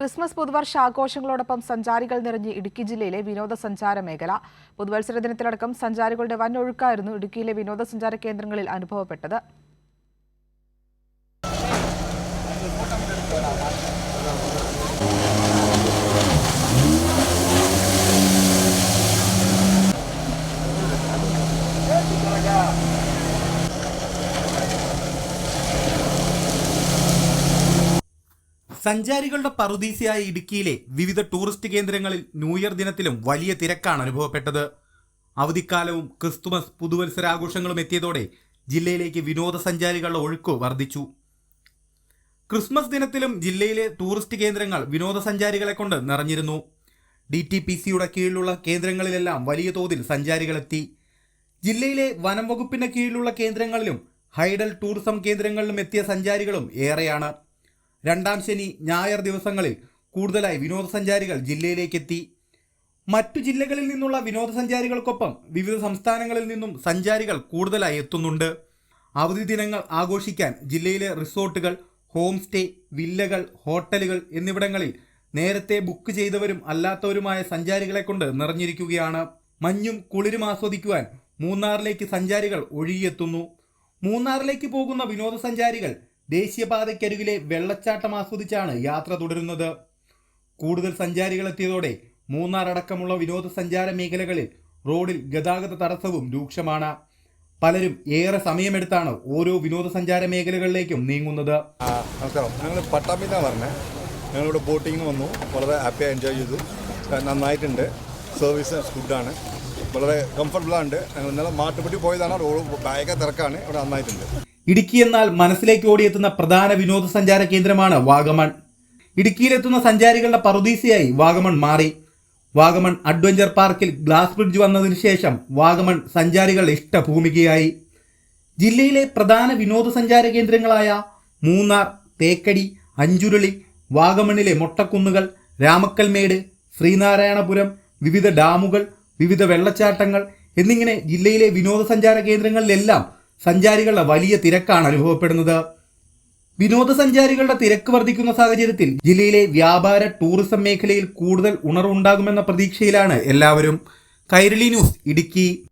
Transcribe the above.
Christmas പുതുവർഷ ആഘോഷങ്ങളോടൊപ്പം സഞ്ചാരികൾ നിറഞ്ഞ് ഇടുക്കി ജില്ലയിലെ വിനോദസഞ്ചാര മേഖല. പുതുവത്സര ദിനത്തിലടക്കം സഞ്ചാരികളുടെ വൻ ഒഴുക്കായിരുന്നു ഇടുക്കിയിലെ വിനോദസഞ്ചാര കേന്ദ്രങ്ങളിൽ അനുഭവപ്പെട്ടത്. സഞ്ചാരികളുടെ പറുദീസയായ ഇടുക്കിയിലെ വിവിധ ടൂറിസ്റ്റ് കേന്ദ്രങ്ങളിൽ ന്യൂ ഇയർ ദിനത്തിലും വലിയ തിരക്കാണ് അനുഭവപ്പെട്ടത്. അവധിക്കാലവും ക്രിസ്തുമസ് പുതുവത്സരാഘോഷങ്ങളും എത്തിയതോടെ ജില്ലയിലേക്ക് വിനോദസഞ്ചാരികളുടെ ഒഴുക്ക് വർദ്ധിച്ചു. ക്രിസ്മസ് ദിനത്തിലും ജില്ലയിലെ ടൂറിസ്റ്റ് കേന്ദ്രങ്ങൾ വിനോദസഞ്ചാരികളെ കൊണ്ട് നിറഞ്ഞിരുന്നു. ഡി ടി പി സിയുടെ കീഴിലുള്ള കേന്ദ്രങ്ങളിലെല്ലാം വലിയ തോതിൽ സഞ്ചാരികളെത്തി. ജില്ലയിലെ വനം വകുപ്പിന്റെ കീഴിലുള്ള കേന്ദ്രങ്ങളിലും ഹൈഡൽ ടൂറിസം കേന്ദ്രങ്ങളിലും എത്തിയ സഞ്ചാരികളും ഏറെയാണ്. രണ്ടാം ശനി ഞായർ ദിവസങ്ങളിൽ കൂടുതലായി വിനോദസഞ്ചാരികൾ ജില്ലയിലേക്ക് എത്തി മറ്റു ജില്ലകളിൽ നിന്നുള്ള വിനോദസഞ്ചാരികൾക്കൊപ്പം വിവിധ സംസ്ഥാനങ്ങളിൽ നിന്നും സഞ്ചാരികൾ കൂടുതലായി എത്തുന്നുണ്ട്. അവധി ദിനങ്ങൾ ആഘോഷിക്കാൻ ജില്ലയിലെ റിസോർട്ടുകൾ ഹോം സ്റ്റേ വില്ലകൾ ഹോട്ടലുകൾ എന്നിവിടങ്ങളിൽ നേരത്തെ ബുക്ക് ചെയ്തവരും അല്ലാത്തവരുമായ സഞ്ചാരികളെ കൊണ്ട് നിറഞ്ഞിരിക്കുകയാണ്. മഞ്ഞും കുളിരും ആസ്വദിക്കുവാൻ മൂന്നാറിലേക്ക് സഞ്ചാരികൾ ഒഴുകിയെത്തുന്നു. മൂന്നാറിലേക്ക് പോകുന്ന വിനോദസഞ്ചാരികൾ ദേശീയപാതയ്ക്കരികിലെ വെള്ളച്ചാട്ടം ആസ്വദിച്ചാണ് യാത്ര തുടരുന്നത്. കൂടുതൽ സഞ്ചാരികൾ എത്തിയതോടെ മൂന്നാർ അടക്കമുള്ള വിനോദസഞ്ചാര മേഖലകളിൽ റോഡിൽ ഗതാഗത തടസ്സവും രൂക്ഷമാണ്. പലരും ഏറെ സമയമെടുത്താണ് ഓരോ വിനോദസഞ്ചാര മേഖലകളിലേക്കും നീങ്ങുന്നത്. നമസ്കാരം. ഞങ്ങൾ പട്ടാമ്പിന്നാണ് പറഞ്ഞത് ഞങ്ങളിവിടെ ബോട്ടിങ്ങിന് വന്നു. വളരെ ഹാപ്പിയായി എൻജോയ് ചെയ്തു. നന്നായിട്ടുണ്ട്. സർവീസ് ഗുഡാണ് വളരെ കംഫർട്ടബിളാണ് ഞങ്ങൾ ഇന്നലെ മാട്ടുപെട്ടി പോയതാണ്. റോഡ് ഭയങ്കര തിരക്കാണ്. ഇവിടെ നന്നായിട്ടുണ്ട്. ഇടുക്കി എന്നാൽ മനസ്സിലേക്ക് ഓടിയെത്തുന്ന പ്രധാന വിനോദസഞ്ചാര കേന്ദ്രമാണ് വാഗമൺ. ഇടുക്കിയിലെത്തുന്ന സഞ്ചാരികളുടെ പറുദീസയായി വാഗമൺ മാറി. വാഗമൺ അഡ്വഞ്ചർ പാർക്കിൽ ഗ്ലാസ് ബ്രിഡ്ജ് വന്നതിന് ശേഷം വാഗമൺ സഞ്ചാരികളുടെ ഇഷ്ടഭൂമികയായി. ജില്ലയിലെ പ്രധാന വിനോദസഞ്ചാര കേന്ദ്രങ്ങളായ മൂന്നാർ തേക്കടി അഞ്ചുരുളി വാഗമണിലെ മൊട്ടക്കുന്നുകൾ രാമക്കൽമേട് ശ്രീനാരായണപുരം വിവിധ ഡാമുകൾ വിവിധ വെള്ളച്ചാട്ടങ്ങൾ എന്നിങ്ങനെ ജില്ലയിലെ വിനോദസഞ്ചാര കേന്ദ്രങ്ങളിലെല്ലാം സഞ്ചാരികളുടെ വലിയ തിരക്കാണ് അനുഭവപ്പെടുന്നത്. വിനോദസഞ്ചാരികളുടെ തിരക്ക് വർദ്ധിക്കുന്ന സാഹചര്യത്തിൽ ജില്ലയിലെ വ്യാപാര ടൂറിസം മേഖലയിൽ കൂടുതൽ ഉണർവുണ്ടാകുമെന്ന പ്രതീക്ഷയിലാണ് എല്ലാവരും. കൈരളി ന്യൂസ് ഇടുക്കി.